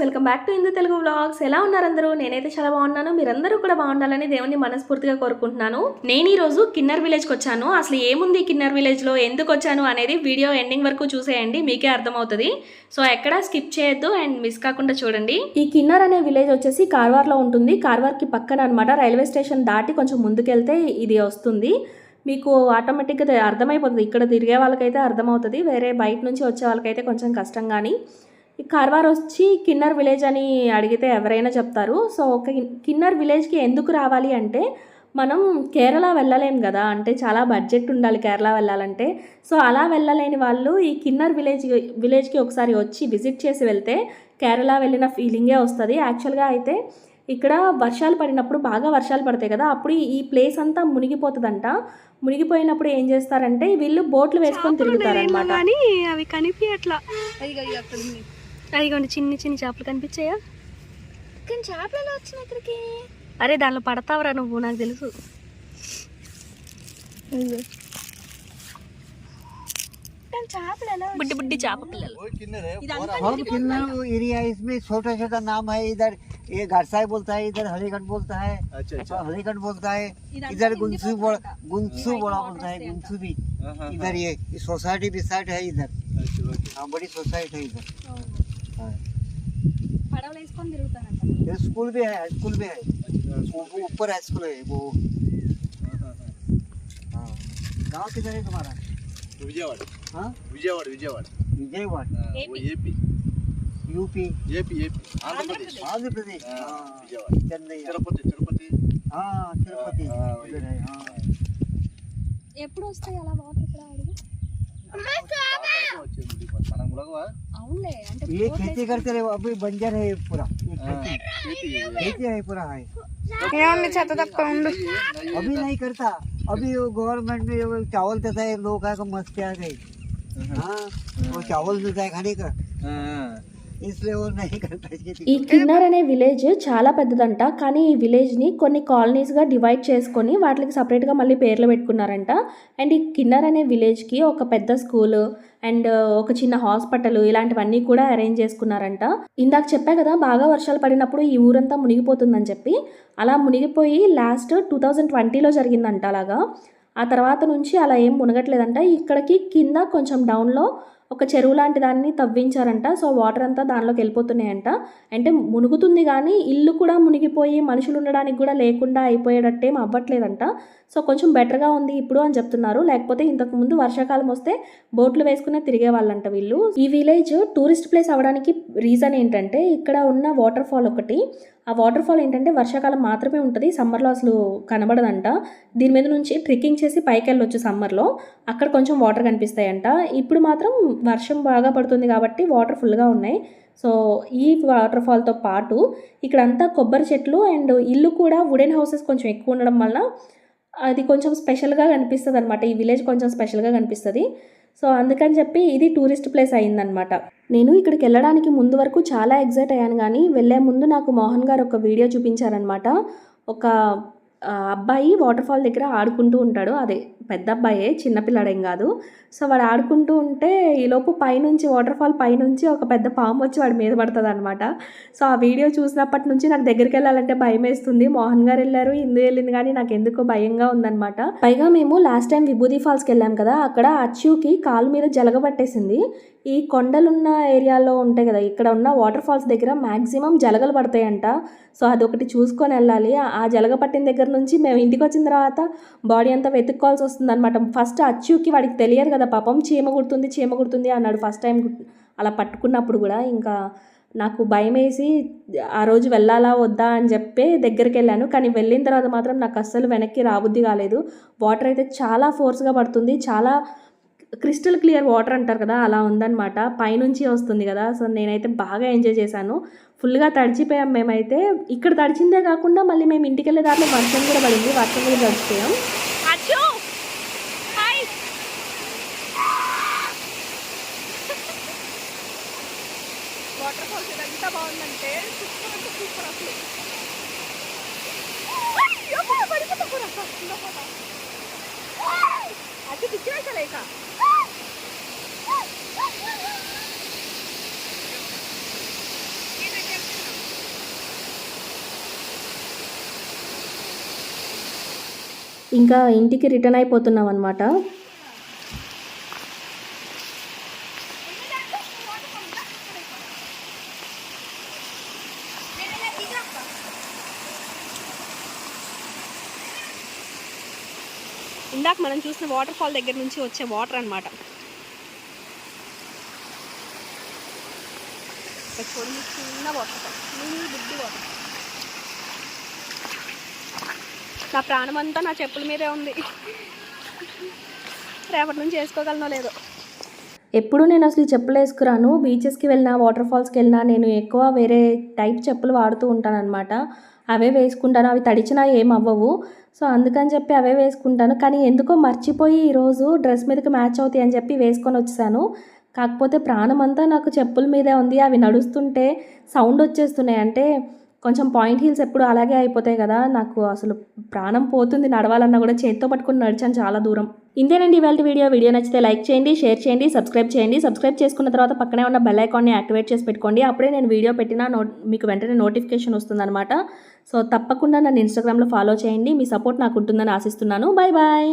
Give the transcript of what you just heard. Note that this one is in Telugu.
Welcome back to Hindu Telugu vlogs. ఎలా ఉన్నారు అందరూ? నేనైతే చాలా బాగున్నాను. మీరందరూ కూడా బాగుండాలని దేవుని మనస్ఫూర్తిగా కోరుకుంటున్నాను. నేను ఈ రోజు కిన్నర్ విలేజ్కి వచ్చాను. అసలు ఏముంది కిన్నర్ విలేజ్లో? ఎందుకు వచ్చాను అనేది వీడియో ఎండింగ్ వరకు చూసేయండి మీకే అర్థమవుతుంది. సో ఎక్కడ స్కిప్ చేయొద్దు అండ్ మిస్ కాకుండా చూడండి. ఈ కిన్నర్ అనే విలేజ్ వచ్చేసి కార్వార్లో ఉంటుంది. కార్వార్కి పక్కన అనమాట రైల్వే స్టేషన్ దాటి కొంచెం ముందుకెళ్తే ఇది వస్తుంది. మీకు ఆటోమేటిక్గా అర్థమైపోతుంది. ఇక్కడ తిరిగే వాళ్ళకైతే అర్థమవుతుంది. వేరే బయట నుంచి వచ్చే వాళ్ళకైతే కొంచెం కష్టం కానీ ఈ కార్వార్ వచ్చి కిన్నర్ విలేజ్ అని అడిగితే ఎవరైనా చెప్తారు. సో ఒక కిన్నర్ విలేజ్కి ఎందుకు రావాలి అంటే మనం కేరళ వెళ్ళలేం కదా అంటే చాలా బడ్జెట్ ఉండాలి కేరళ వెళ్ళాలంటే. సో అలా వెళ్ళలేని వాళ్ళు ఈ కిన్నర్ విలేజ్ విలేజ్కి ఒకసారి వచ్చి విజిట్ చేసి వెళ్తే కేరళ వెళ్ళిన ఫీలింగే వస్తుంది. యాక్చువల్గా అయితే ఇక్కడ వర్షాలు పడినప్పుడు బాగా వర్షాలు పడతాయి కదా అప్పుడు ఈ ప్లేస్ అంతా మునిగిపోతుందంట. మునిగిపోయినప్పుడు ఏం చేస్తారంటే వీళ్ళు బోట్లు వేసుకొని తిరుగుతారనమాట కానీ అవి కనిపించట్లా అదిగోండి చిన్ని చిన్ని చేపలు కనిపించాయా కానీ చేపలు ఎలా వచ్చినాయి ఇక్కడికి అరే దానిలో పడతావురా నువ్వు నాకు తెలుసు కానీ చేపలు ఎలా బుడ్డి బుడ్డి చేప పిల్లలు हम किन्नर एरिया है, इसमें छोटा छोटा नाम है इधर ये घरसाई बोलता है इधर हलीगढ़ बोलता है अच्छा हलीगढ़ बोलता है इधर गुंसू बड़ा गुंसू बड़ा बोलता है गुंसू भी इधर ये सोसाइटी भी साइड है इधर हाँ बड़ी सोसाइटी है इधर हाँ। टवल वेसुకొని తిరుగుతానంట స్కూల్ भी है स्कूल ऊपर है स्कूल है वो गांव किधर है तुम्हारा విజయవాడ. విజయవాడ విజయవాడ. विजयवाड़ वो AP. UP AP. AP Andhra Pradesh. Andhra Pradesh Tirupati Tirupati. ఎప్పుడు వస్తాయి అలా వాటర్ మనం కూడా ये खेती करते रहे अभी बंजर है पूरा खेती है पूरा है अभी नहीं करता अभी गवर्नमेंट ने चावल देता है लोग मस्त आ गई हाँ वो चावल देता है खाने का ఈ కిన్నర్ అనే విలేజ్ చాలా పెద్దదంట కానీ ఈ విలేజ్ని కొన్ని కాలనీస్గా డివైడ్ చేసుకొని వాటికి సపరేట్గా మళ్ళీ పేర్లు పెట్టుకున్నారంట. అండ్ ఈ కిన్నర్ అనే విలేజ్కి ఒక పెద్ద స్కూల్ అండ్ ఒక చిన్న హాస్పిటల్ ఇలాంటివన్నీ కూడా అరేంజ్ చేసుకున్నారంట. ఇందాక చెప్పా కదా బాగా వర్షాలు పడినప్పుడు ఈ ఊరంతా మునిగిపోతుందని చెప్పి. అలా మునిగిపోయి లాస్ట్ టూ థౌజండ్ ట్వంటీలో జరిగిందంట అలాగా. ఆ తర్వాత నుంచి అలా ఏం మునగట్లేదంట. ఇక్కడికి కింద కొంచెం డౌన్లో ఒక చెరువు లాంటి దాన్ని తవ్వించారంట. సో వాటర్ అంతా దానిలోకి వెళ్ళిపోతున్నాయంట. అంటే మునుగుతుంది కానీ ఇల్లు కూడా మునిగిపోయి మనుషులు ఉండడానికి కూడా లేకుండా అయిపోయేటట్టేం అవ్వట్లేదంట. సో కొంచెం బెటర్గా ఉంది ఇప్పుడు అని చెప్తున్నారు. లేకపోతే ఇంతకుముందు వర్షాకాలం వస్తే బోట్లు వేసుకునే తిరిగే వాళ్ళంట వీళ్ళు. ఈ విలేజ్ టూరిస్ట్ ప్లేస్ అవ్వడానికి రీజన్ ఏంటంటే ఇక్కడ ఉన్న వాటర్ ఫాల్ ఒకటి. ఆ వాటర్ ఫాల్ ఏంటంటే వర్షాకాలం మాత్రమే ఉంటుంది సమ్మర్లో అసలు కనబడదంట. దీని మీద నుంచి ట్రెక్కింగ్ చేసి పైకి వెళ్ళొచ్చు సమ్మర్లో. అక్కడ కొంచెం వాటర్ కనిపిస్తాయంట. ఇప్పుడు మాత్రం వర్షం బాగా పడుతుంది కాబట్టి వాటర్ ఫుల్గా ఉన్నాయి. సో ఈ వాటర్ ఫాల్తో పాటు ఇక్కడంతా కొబ్బరి చెట్లు అండ్ ఇల్లు కూడా వుడెన్ హౌసెస్ కొంచెం ఎక్కువ ఉండడం వల్ల అది కొంచెం స్పెషల్గా కనిపిస్తుంది అనమాట ఈ విలేజ్ కొంచెం స్పెషల్గా కనిపిస్తుంది. సో అందుకని చెప్పి ఇది టూరిస్ట్ ప్లేస్ అయిందనమాట. నేను ఇక్కడికి వెళ్ళడానికి ముందు వరకు చాలా ఎగ్జైట్ అయ్యాను కానీ వెళ్ళే ముందు నాకు మోహన్ గారు ఒక వీడియో చూపించారనమాట. ఒక అబ్బాయి వాటర్ ఫాల్ దగ్గర ఆడుకుంటూ ఉంటాడు. అదే పెద్ద అబ్బాయే చిన్నపిల్లాడేం కాదు. సో వాడు ఆడుకుంటూ ఉంటే ఈలోపు పైనుంచి వాటర్ ఫాల్ పైనుంచి ఒక పెద్ద పాము వచ్చి వాడి మీద పడుతుంది అనమాట సో ఆ వీడియో చూసినప్పటి నుంచి నాకు దగ్గరికి వెళ్ళాలంటే భయం వేస్తుంది మోహన్ గారు వెళ్ళారు ఇందు వెళ్ళింది కానీ నాకు ఎందుకో భయంగా ఉందనమాట పైగా మేము లాస్ట్ టైం విభూది ఫాల్స్కి వెళ్ళాం కదా అక్కడ అచ్చుకి కాలు మీద జలగబట్టేసింది ఈ కొండలున్న ఏరియాలో ఉంటాయి కదా ఇక్కడ ఉన్న వాటర్ ఫాల్స్ దగ్గర మ్యాక్సిమం జలగలు పడతాయంట. సో అదొకటి చూసుకొని వెళ్ళాలి. ఆ- జలగ పట్టిన దగ్గర నుంచి మేము ఇంటికి వచ్చిన తర్వాత బాడీ అంతా వెతుక్కోవాల్సి వస్తుంది అనమాట ఫస్ట్ అచ్చుకి వాడికి తెలియదు కదా పాపం చీమ కుడుతుంది చీమ కుడుతుంది అన్నాడు ఫస్ట్ టైం అలా పట్టుకున్నప్పుడు కూడా. ఇంకా నాకు భయం వేసి ఆ రోజు వెళ్ళాలా వద్దా అని చెప్పి దగ్గరికి వెళ్ళాను. కానీ వెళ్ళిన తర్వాత మాత్రం నాకు అస్సలు వెనక్కి రాబుద్ది కాలేదు. వాటర్ అయితే చాలా ఫోర్స్గా పడుతుంది. చాలా క్రిస్టల్ క్లియర్ వాటర్ అంటారు కదా అలా ఉందన్నమాట. పైనుంచి వస్తుంది కదా సో నేనైతే బాగా ఎంజాయ్ చేశాను. ఫుల్గా తడిచిపోయాం మేమైతే. ఇక్కడ తడిచిందే కాకుండా మళ్ళీ మేము ఇంటికి వెళ్ళే దాంట్లో వర్షం కూడా పడింది. వర్షం కూడా తడిచిపోయాం. వాటర్ ఫాల్స్ ఎంత బాగుందంటే సూపర్ సూపర్ అసలు. ఇంకా ఇంటికి రిటర్న్ అయిపోతున్నాం అనమాట ఇందాక మనం చూసిన వాటర్ ఫాల్ దగ్గర నుంచి వచ్చే వాటర్ అనమాట చూడండి చిన్న వాటర్ ఫాల్ బుద్ధి వాటర్ నా ప్రాణం అంతా నా చెప్పుల మీదే ఉంది. రేపటి నుంచి వేసుకోగలనో లేదో. ఎప్పుడు నేను అసలు చెప్పులు వేసుకురాను. బీచెస్కి వెళ్ళినా వాటర్ ఫాల్స్కి వెళ్ళినా నేను ఎక్కువ వేరే టైప్ చెప్పులు వాడుతూ ఉంటాను అనమాట అవే వేసుకుంటాను. అవి తడిచినా ఏం అవ్వవు. సో అందుకని చెప్పి అవే వేసుకుంటాను. కానీ ఎందుకో మర్చిపోయి ఈరోజు డ్రెస్ మీదకి మ్యాచ్ అవుతాయి అని చెప్పి వేసుకొని వచ్చేసాను కాకపోతే ప్రాణం అంతా నాకు చెప్పుల మీదే ఉంది. అవి నడుస్తుంటే సౌండ్ వచ్చేస్తున్నాయి. అంటే కొంచెం పాయింట్ హీల్స్ ఎప్పుడు అలాగే అయిపోతాయి కదా. నాకు అసలు ప్రాణం పోతుంది నడవాలన్నా కూడా చేతితో పట్టుకుని నడిచాను చాలా దూరం. ఇంతేనండి ఇవాళ వీడియో. వీడియో నచ్చితే లైక్ చేయండి షేర్ చేయండి సబ్స్క్రైబ్ చేయండి. సబ్స్క్రైబ్ చేసుకున్న తర్వాత పక్కనే ఉన్న బెల్ ఐకాన్ని యాక్టివేట్ చేసి పెట్టుకోండి. అప్పుడే నేను వీడియో పెట్టినా నో మీకు వెంటనే నోటిఫికేషన్ వస్తుందన్నమాట. సో తప్పకుండా నన్ను ఇన్స్టాగ్రామ్లో ఫాలో చేయండి. మీ సపోర్ట్ నాకు ఉంటుందని ఆశిస్తున్నాను. Bye bye